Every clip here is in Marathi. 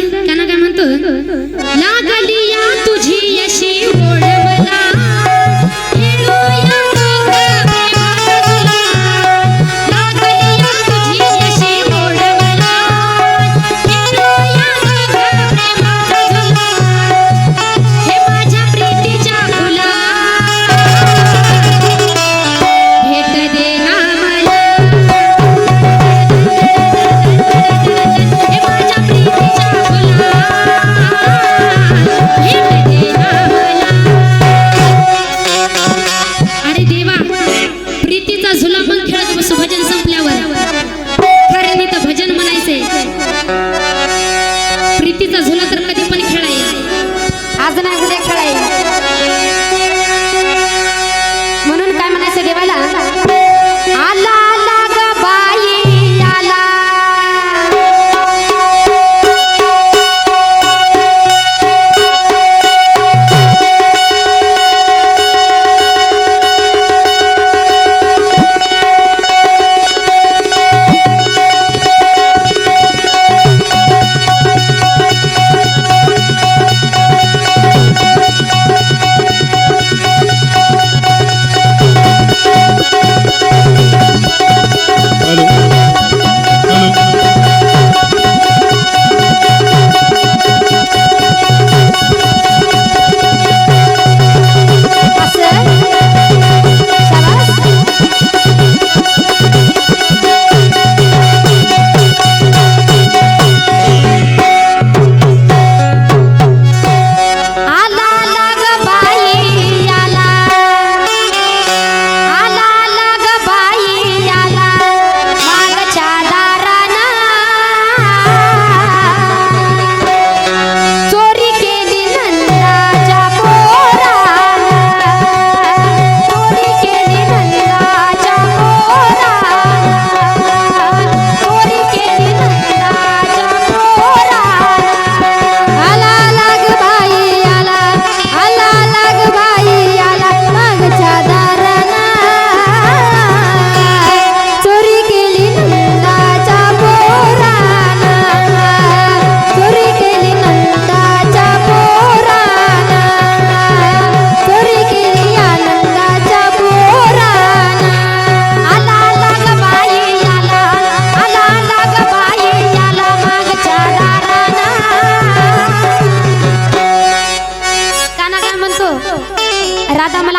त्यांना काय म्हणतो लागली या तुझी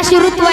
अशी ऋतू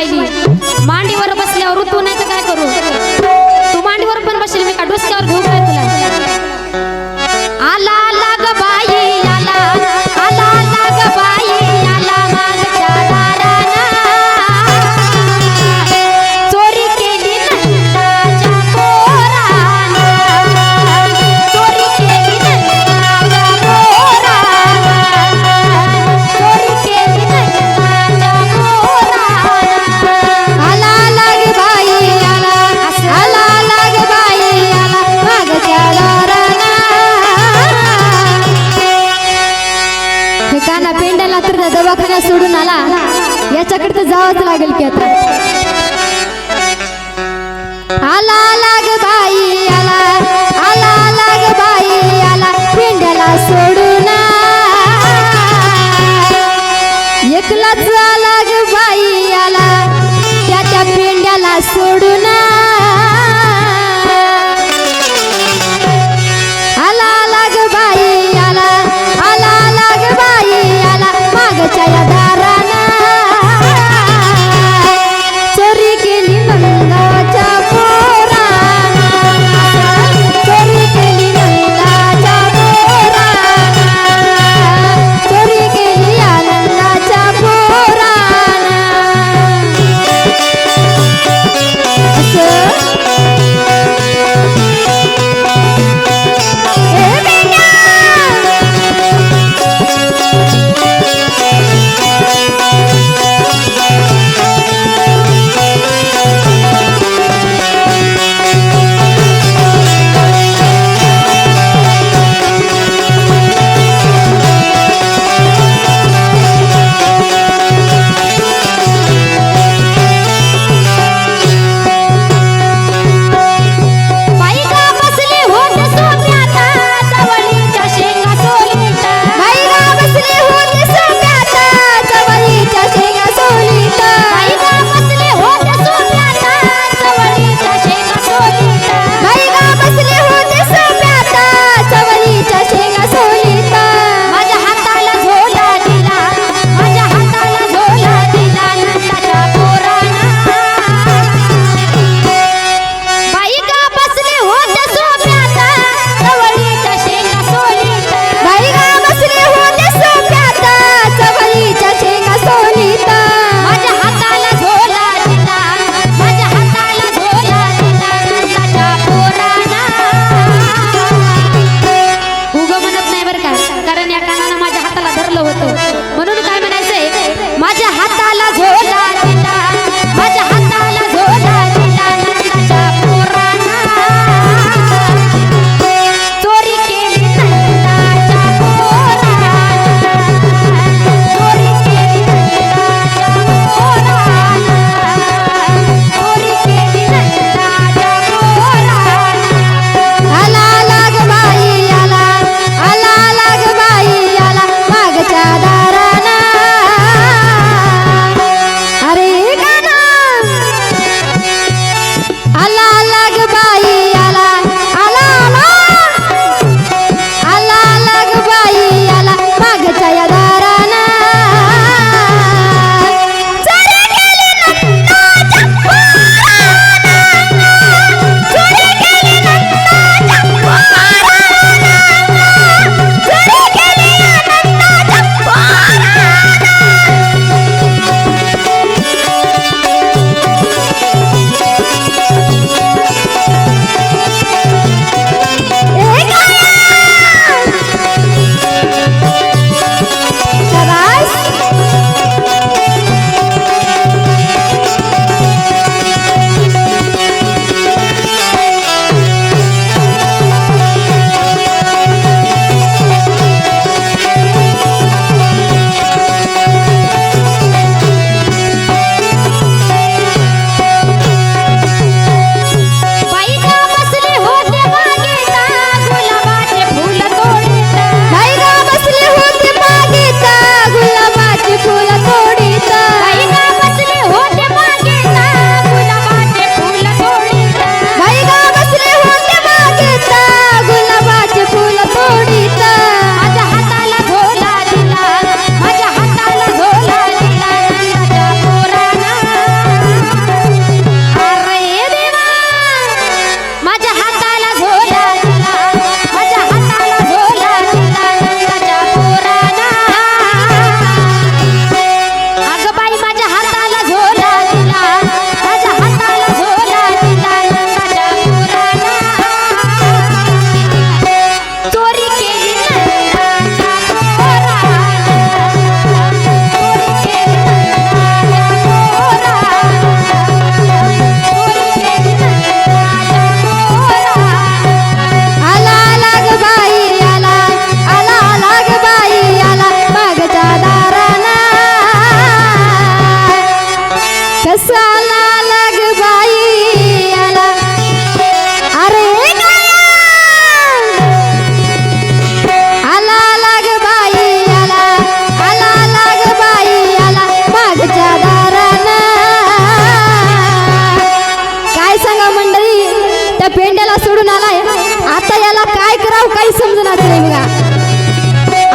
मला काही समजून आलं बघा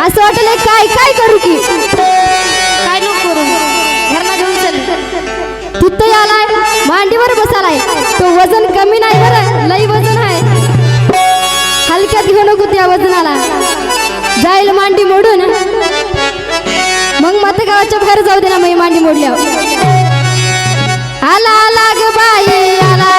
असं वाटेल काय काय करू की? काय करू? घरला घेऊन चल. आलाय मांडीवर बसालाय. तो वजन कमी नाही बरं लई वजन आहे. हलक्यात घेऊ नको त्या वजनाला. जाईल मांडी मोडून. मग मत गावाच्या बाहेर जाऊ दे ना मी मांडी मोडल्या आला आला ग बाई आला.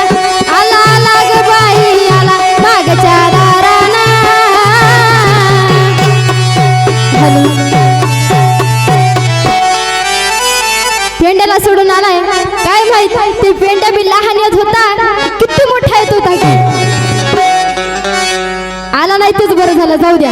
मला सोडून आलाय? काय माहीत? ते पेंड्या बी लहान येत होता. किती मोठा येत होता आला नाही तेच बरं झालं. जाऊ द्या.